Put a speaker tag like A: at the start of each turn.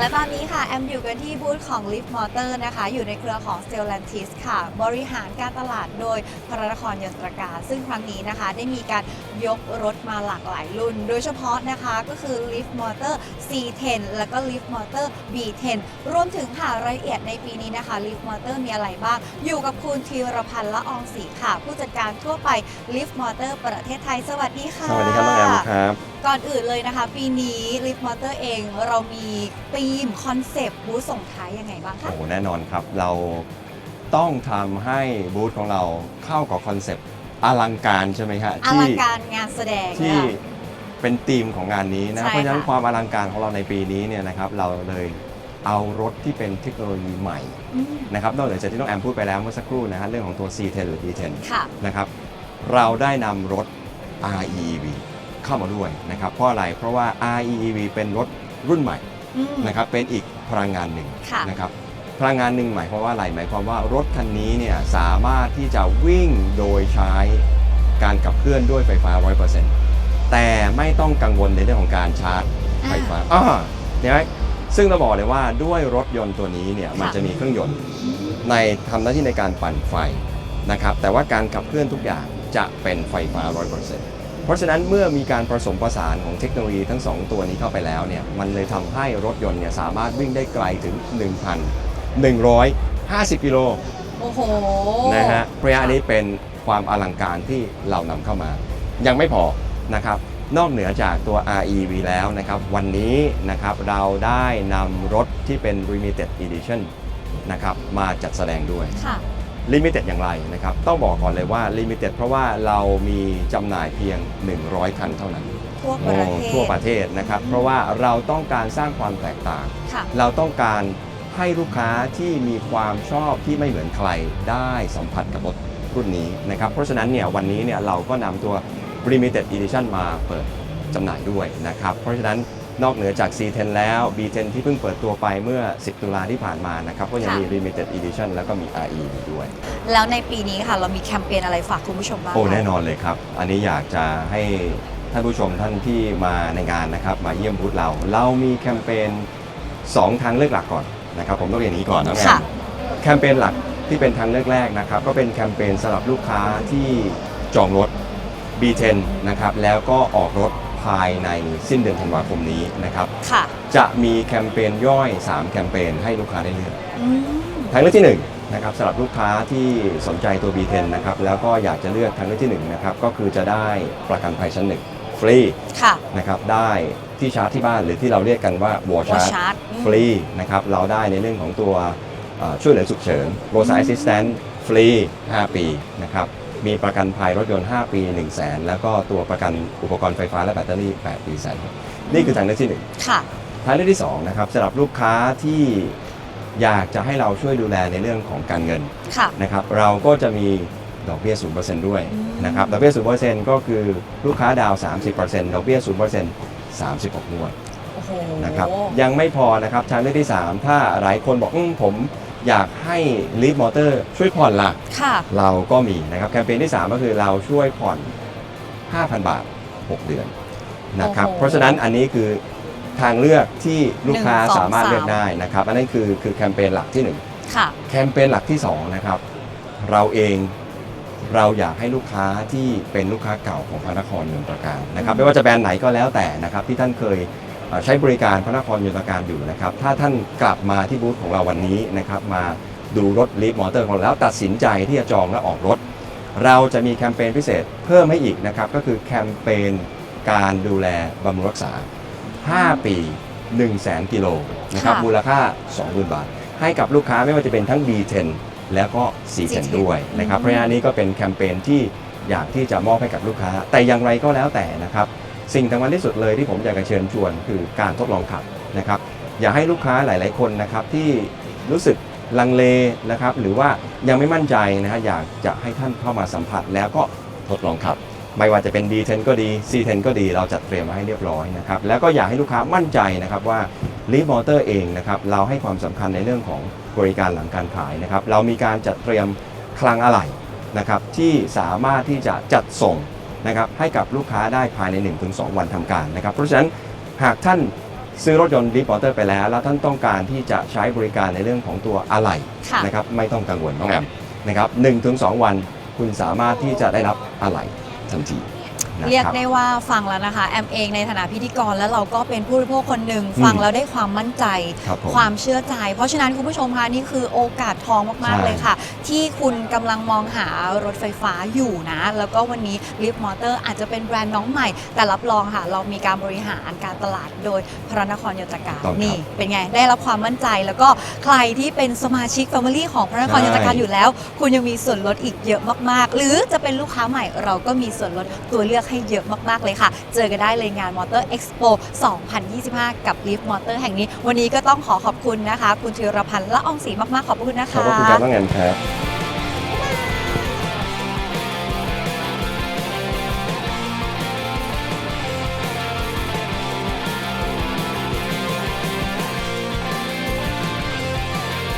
A: และตอนนี้ค่ะ แอมอยู่กันที่บูธของ Lift Motor นะคะ อยู่ในเครือของ Stellantis ค่ะ บริหารการตลาดโดยพระนครยนตรการ ซึ่งครั้งนี้นะคะ ได้มีการยกรถมาหลากหลายรุ่น โดยเฉพาะนะคะก็คือ Lift Motor C10 แล้วก็ Lift Motor B10 รวมถึงค่ะรายละเอียดในปีนี้นะคะ Lift Motor มีอะไรบ้าง อยู่กับคุณธีรพันธ์ละอองศรีค่ะ ผู้จัดการทั่วไป Lift Motor ประเทศไทย สวัสดีค่ะ
B: สวัสดีครับน้องแอมครับ
A: ก่อนอื่นเลยนะคะ ปีนี้ Lift Motor เองเรามีธีมคอนเซปต์บูธส่งท้ายยังไงบ้างคะ
B: โอ้โหแน่นอนครับ เราต้องทำให้บูธของเราเข้ากับคอนเซปต์อลังการใช่ไหมฮะ
A: อ
B: ที่
A: ลังการงานแสดง
B: ที่
A: ค่ะ
B: เป็นธีมของงานนี้นะ
A: ใช่
B: เพราะฉะนั้น
A: ค่ะ
B: ความอลังการของเราในปีนี้เนี่ยนะครับ เราเลยเอารถที่เป็นเทคโนโลยีใหม่
A: อืม
B: นะครับนอกจากที่น้องแอมพูดไปแล้วเมื่อสักครู่นะฮะเรื่องของตัว C10 หรือ B10
A: ค่ะ
B: นะครับ เราได้นำรถ REEV เข้ามาด้วยนะครับเพราะอะไรเพราะว่า REEV เป็นรถรุ่นใหม่
A: อืม
B: นะครับเป็นอีกพลังงานหนึ่ง
A: ค่ะ
B: นะครับพลังงานหนึ่งหมายความว่าอะไรหมายความว่ารถคันนี้เนี่ยสามารถที่จะวิ่งโดยใช้การขับเคลื่อนด้วยไฟฟ้า 100%แต่ไม่ต้องกังวลในเรื่องของการชาร์จไฟฟ้าอ่าเห็นไหมซึ่งเราบอกเลยว่าด้วยรถยนต์ตัวนี้เนี่ยมันจะมีเครื่องยนต์ ในทำหน้าที่ในการปั่นไฟนะครับแต่ว่าการขับเคลื่อนทุกอย่างจะเป็นไฟฟ้า 100% เพราะฉะนั้นเมื่อมีการผสมผสานของเทคโนโลยีทั้ง 2 ตัวนี้เข้าไปแล้วเนี่ยมันเลยทำให้รถยนต์เนี่ยสามารถวิ่งได้ไกลถึง 1,150 กิโล
A: โอ้โห
B: นะฮะเพราะอันนี้เป็นความอลังการที่เรานำเข้ามา ยังไม่พอนะครับนอกเหนือจากตัว REV แล้วนะครับ วันนี้นะครับเราได้นำรถที่เป็น Limited Edition นะครับมาจัดแสดงด้วย
A: ค่ะ
B: Limited อย่างไรนะครับ ต้องบอกก่อนเลยว่า Limited เพราะว่าเรามีจำหน่ายเพียง 100 คันเท่านั้น
A: ทั่วประเทศ
B: ทั่วประเทศนะครับ เพราะว่าเราต้องการสร้างความแตกต่าง
A: ค่ะ
B: เราต้องการให้ลูกค้าที่มีความชอบที่ไม่เหมือนใครได้สัมผัสกับรถรุ่นนี้นะครับ เพราะฉะนั้นเนี่ยวันนี้เนี่ยเราก็นำตัว Limited Edition มาเปิดจำหน่ายด้วยนะครับ เพราะฉะนั้น นอกเหนือจาก C10 แล้ว B10 ที่เพิ่งเปิดตัวไปเมื่อ 10 ตุลาที่ผ่านมานะครับ ก็ยังมี Limited Edition แล้วก็มี RE ด้วย
A: แล้วในปีนี้ค่ะ เรามีแคมเปญอะไรฝากคุณผู้ชมบ้าง
B: โอ้
A: คะ
B: แน่นอนเลยครับ อันนี้อยากจะให้ท่านผู้ชมท่านที่มาในงานนะครับ มาเยี่ยมบูธเรา เรามีแคมเปญ2 ทางเลือกหลักก่อนนะครับ ผมต้องเรียนอย่างนี้ก่อนนะแม่
A: ค่ะ
B: แคมเปญหลักที่เป็นทางเลือกแรกนะครับ ก็เป็นแคมเปญสำหรับลูกค้าที่จองรถ B10 นะครับแล้วก็ออกรถ ภายในสิ้นเดือนธันวาคมนี้นะครับ
A: ค่ะ
B: จะมีแคมเปญย่อย 3 แคมเปญให้ลูกค้าได้เลือก
A: อืม
B: ทางเลือกที่1นะครับสำหรับลูกค้าที่สนใจตัว B10 นะครับแล้วก็อยากจะเลือกทางเลือกที่1นะครับก็คือจะได้ประกันภัยชั้นหนึ่งฟรี
A: ค่ะ
B: นะครับได้ที่ชาร์จที่บ้านหรือที่เราเรียกกันว่าวอล
A: วอ
B: ชาร์จ
A: ชาร์จ
B: ฟรีนะครับเราได้ในเรื่องของตัวเอ่อช่วยเหลือฉุกเฉิน Roadside Assistant ฟรี 5 ปีนะครับ มีประกันภัยรถยนต์ 5 ปี 1 0 0 0 0แสนแล้วก็ตัวประกันอุปกรณ์ไฟฟ้าและแบตเตอรี่ 8 ปีแสนนี่คือทางเลือกที่หนึ่ง
A: ค่ะ
B: ทางเลือกที่ 2 นะครับสำหรับลูกค้าที่อยากจะให้เราช่วยดูแลในเรื่องของการเงิน
A: ค่ะ
B: นะครับเราก็จะมีดอกเบี้ย 0%ด้วย
A: อืม
B: นะครับดอกเบี้ย 0%ก็คือลูกค้าดาวน์30%ดอกเบี้ย 0% 36งวด
A: โอ้โห
B: นะครับยังไม่พอนะครับทางเลือกที่ 3 ถ้าหลายคนบอกอมผม อยากให้ Lead Motor ช่วยผ่อนล่ะ
A: ค่ะ
B: เราก็มีนะครับแคมเปญที่ 3 ก็คือเราช่วยผ่อน 5,000 บาท 6 เดือนนะครับ
A: โอ้โห
B: เพราะฉะนั้นอันนี้คือทางเลือกที่ลูกค้า
A: หนึ่งสอง
B: สามารถเลือก
A: สาม
B: ได้นะครับอันนั้นคือคือแคมเปญหลักที่
A: ค่ะ
B: 1 แคมเปญหลักที่ 2 นะครับ เราเองเราอยากให้ลูกค้าที่เป็นลูกค้าเก่าของพระนครยนตรการนะครับ
A: อืม
B: ไม่ว่าจะแบรนด์ไหนก็แล้วแต่นะครับที่ท่านเคยเอ่อ ใช้บริการพระนครยนตรการอยู่นะครับ ถ้าท่านกลับมาที่บูธของเราวันนี้นะครับมาดูรถลีฟมอเตอร์ของเราแล้วตัดสินใจที่จะจองและออกรถ เราจะมีแคมเปญพิเศษเพิ่มให้อีกนะครับ ก็คือแคมเปญการดูแลบำรุงรักษา 5 ปี 1 0 0 0 0แสนกิโลนะครับ
A: ค่ะ
B: มูลค่า 20,000 บาท ให้กับลูกค้าไม่ว่าจะเป็นทั้ง B10 แล้วก็ C10
A: C10
B: ด้วยนะครับ
A: อืม
B: เพราะฉะนั้นอันนี้ก็เป็นแคมเปญที่อยากที่จะมอบให้กับลูกค้า แต่อย่างไรก็แล้วแต่นะครับ สิ่งสำคัญที่สุดเลยที่ผมอยากจะเชิญชวนคือการทดลองขับนะครับ อยากให้ลูกค้าหลาย ๆ คนนะครับที่รู้สึกลังเลนะครับ หรือว่ายังไม่มั่นใจนะฮะอยากจะให้ท่านเข้ามาสัมผัสแล้วก็ทดลองขับ ไม่ว่าจะเป็น B10 ก็ดี C10 ก็ดีเราจัดเตรียมมาให้เรียบร้อยนะครับ แล้วก็อยากให้ลูกค้ามั่นใจนะครับว่า l e a f Motor เองนะครับเราให้ความสำคัญในเรื่องของบริการหลังการขายนะครับ เรามีการจัดเตรียมคลังอะไหล่นะครับที่สามารถที่จะจัดส่ง นะครับให้กับลูกค้าได้ภายใน 1-2 วันทำการนะครับ เพราะฉะนั้นหากท่านซื้อรถยนต์ดีพอเตอร์ไปแล้ว แล้วท่านต้องการที่จะใช้บริการในเรื่องของตัวอะไหล่
A: ค่ะ
B: นะครับไม่ต้องกังวลน้องแอมนะครับหนึ่งถึงสองวันคุณสามารถที่จะได้รับอะไหล่ทันที นะ
A: เรียก
B: ครับ
A: ได้ว่าฟังแล้วนะคะ แอมเองในฐานะพิธีกรแล้วเราก็เป็นผู้บริโภคคนหนึ่ง
B: อืม
A: ฟังแล้วได้ความมั่นใจ
B: ครับผม
A: ความเชื่อใจ เพราะฉะนั้นคุณผู้ชมคะนี่คือโอกาสทองมาก ๆ
B: ใช่
A: เลยค่ะ ที่คุณกำลังมองหารถไฟฟ้าอยู่นะ แล้วก็วันนี้ Lift Motor อาจจะเป็นแบรนด์น้องใหม่ แต่รับรองค่ะ เรามีการบริหารการตลาดโดยพระนครยนตการ
B: ต้องครับ
A: นี่ เป็นไง ได้รับความมั่นใจแล้วก็ใครที่เป็นสมาชิก Family ของพระนครยนตการ
B: ใช่
A: อยู่แล้ว คุณยังมีส่วนลดอีกเยอะมาก ๆ หรือจะเป็นลูกค้าใหม่เราก็มีส่วนลดตัวเลือกให้เยอะมากๆเลยค่ะ เจอกันได้เลยงาน Motor Expo 2025 กับ Lift Motor แห่งนี้ วันนี้ก็ต้องขอขอบคุณนะคะ คุณธีรพันธ์ละอองศรีมากๆ ขอบคุณนะคะ
B: พระคุณครับน้องแอมครับ